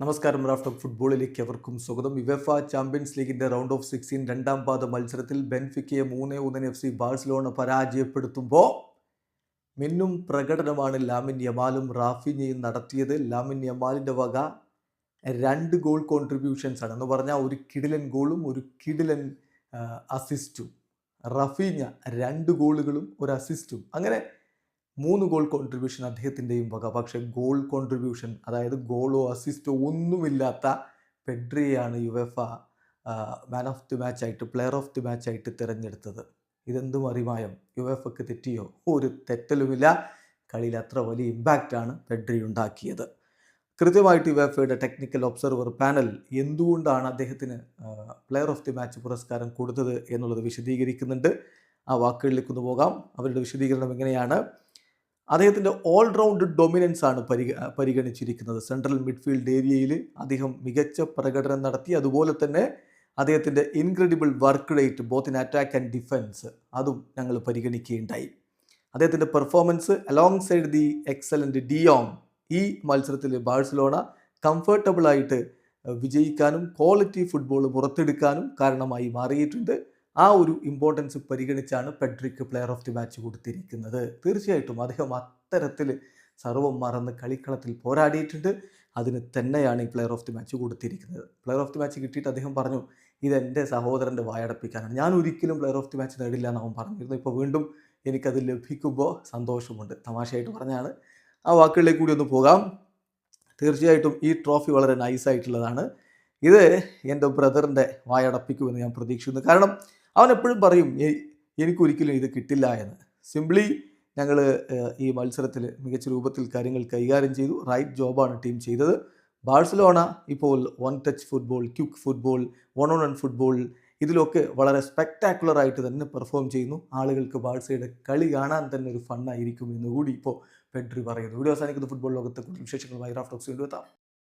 നമസ്കാരം raft of ഫുട്ബോളിലേക്ക് അവർക്കും സ്വാഗതം. യുവഫ ചാമ്പ്യൻസ് ലീഗിന്റെ റൗണ്ട് ഓഫ് സിക്സ്റ്റീൻ രണ്ടാം പാദ മത്സരത്തിൽ ബെൻഫിക്കയെ മൂന്ന് ഒന്നിന് എഫ് സി ബാഴ്സലോണ പരാജയപ്പെടുത്തുമ്പോൾ മിന്നും പ്രകടനമാണ് ലാമിൻ യമാലും റാഫിനെയും നടത്തിയത്. ലാമിൻ യമാലിന്റെ വക രണ്ട് ഗോൾ കോൺട്രിബ്യൂഷൻസ് ആണ്. എന്ന് പറഞ്ഞാൽ ഒരു കിടിലൻ ഗോളും ഒരു കിടിലൻ അസിസ്റ്റും റഫീഞ്ഞ രണ്ട് ഗോളുകളും ഒരു അസിസ്റ്റും അങ്ങനെ മൂന്ന് ഗോൾ കോൺട്രിബ്യൂഷൻ അദ്ദേഹത്തിന്റെയും വക. പക്ഷേ ഗോൾ കോൺട്രിബ്യൂഷൻ അതായത് ഗോളോ അസിസ്റ്റോ ഒന്നുമില്ലാത്ത പെഡ്രിയെയാണ് UEFA man of the match ആയിട്ട് പ്ലെയർ ഓഫ് ദി മാച്ച് ആയിട്ട് തിരഞ്ഞെടുത്തത്. ഇതെന്തും അറിമായം യുവഫക്ക് തെറ്റിയോ? ഒരു തെറ്റലുമില്ല. കളിയിൽ അത്ര വലിയ ഇമ്പാക്റ്റാണ് പെഡ്രി ഉണ്ടാക്കിയത്. കൃത്യമായിട്ട് യുവഫയുടെ ടെക്നിക്കൽ ഒബ്സർവർ പാനൽ എന്തുകൊണ്ടാണ് അദ്ദേഹത്തിന് പ്ലെയർ ഓഫ് ദി മാച്ച് പുരസ്കാരം കൊടുത്തത് എന്നുള്ളത് വിശദീകരിക്കുന്നുണ്ട്. ആ വാക്കുകളിലേക്ക് ഒന്ന് പോകാം. അവരുടെ വിശദീകരണം എങ്ങനെയാണ്? അദ്ദേഹത്തിന്റെ ഓൾറൗണ്ട് ഡൊമിനൻസ് ആണ് പരിഗ പരിഗണിച്ചിരിക്കുന്നത്. സെൻട്രൽ മിഡ്ഫീൽഡ് ഏരിയയിൽ അദ്ദേഹം മികച്ച പ്രകടനം നടത്തി. അതുപോലെ തന്നെ അദ്ദേഹത്തിന്റെ incredible work rate both in attack and defence അതും ഞങ്ങൾ പരിഗണിക്കുകയുണ്ടായി. അദ്ദേഹത്തിന്റെ performance alongside the excellent de Jong ഈ മത്സരത്തിൽ ബാഴ്സലോണ കംഫർട്ടബിളായിട്ട് വിജയിക്കാനും ക്വാളിറ്റി ഫുട്ബോൾ പുറത്തെടുക്കാനും കാരണമായി മാറിയിട്ടുണ്ട്. ആ ഒരു ഇമ്പോർട്ടൻസ് പരിഗണിച്ചാണ് പെഡ്രിക്ക് പ്ലെയർ ഓഫ് ദി മാച്ച് കൊടുത്തിരിക്കുന്നത്. തീർച്ചയായിട്ടും അദ്ദേഹം അത്തരത്തിൽ സർവം മറന്ന് കളിക്കളത്തിൽ പോരാടിയിട്ടുണ്ട്. അതിന് തന്നെയാണ് ഈ പ്ലെയർ ഓഫ് ദി മാച്ച് കൊടുത്തിരിക്കുന്നത്. പ്ലെയർ ഓഫ് ദി മാച്ച് കിട്ടിയിട്ട് അദ്ദേഹം പറഞ്ഞു ഇത് എന്റെ സഹോദരന്റെ വായടപ്പിക്കാനാണ്. ഞാൻ ഒരിക്കലും പ്ലെയർ ഓഫ് ദി മാച്ച് നേടില്ല എന്ന് അവൻ പറഞ്ഞിരുന്നു. ഇപ്പോൾ വീണ്ടും എനിക്കത് ലഭിക്കുമ്പോൾ സന്തോഷമുണ്ട്. തമാശയായിട്ട് പറഞ്ഞാണ്. ആ വാക്കുകളിലേക്ക് കൂടി ഒന്ന് പോകാം. തീർച്ചയായിട്ടും ഈ ട്രോഫി വളരെ നൈസായിട്ടുള്ളതാണ് ഇത് എന്റെ ബ്രദറിന്റെ വായടപ്പിക്കുമെന്ന് ഞാൻ പ്രതീക്ഷിക്കുന്നു. കാരണം അവൻ എപ്പോഴും പറയും എനിക്കൊരിക്കലും ഇത് കിട്ടില്ല എന്ന്. സിംപ്ലി ഞങ്ങൾ ഈ മത്സരത്തിൽ മികച്ച രൂപത്തിൽ കാര്യങ്ങൾ കൈകാര്യം ചെയ്തു. റൈറ്റ് ജോബാണ് ടീം ചെയ്തത്. ബാഴ്സലോണ ഇപ്പോൾ one touch football quick football one on one football ഇതിലൊക്കെ വളരെ സ്പെക്ടാക്കുലർ ആയിട്ട് തന്നെ പെർഫോം ചെയ്യുന്നു. ആളുകൾക്ക് ബാഴ്സയുടെ കളി കാണാൻ തന്നെ ഒരു ഫണ്ണായിരിക്കും എന്നുകൂടി ഇപ്പോൾ പെഡ്രി പറയുന്നു. വീഡിയോ അവസാനിക്കുന്ന. ഫുട്ബോൾ ലോകത്തെ കൂടുതൽ വിശേഷങ്ങളുമായി റാഫ്റ്റോക്സ് വീണ്ടും എത്താം.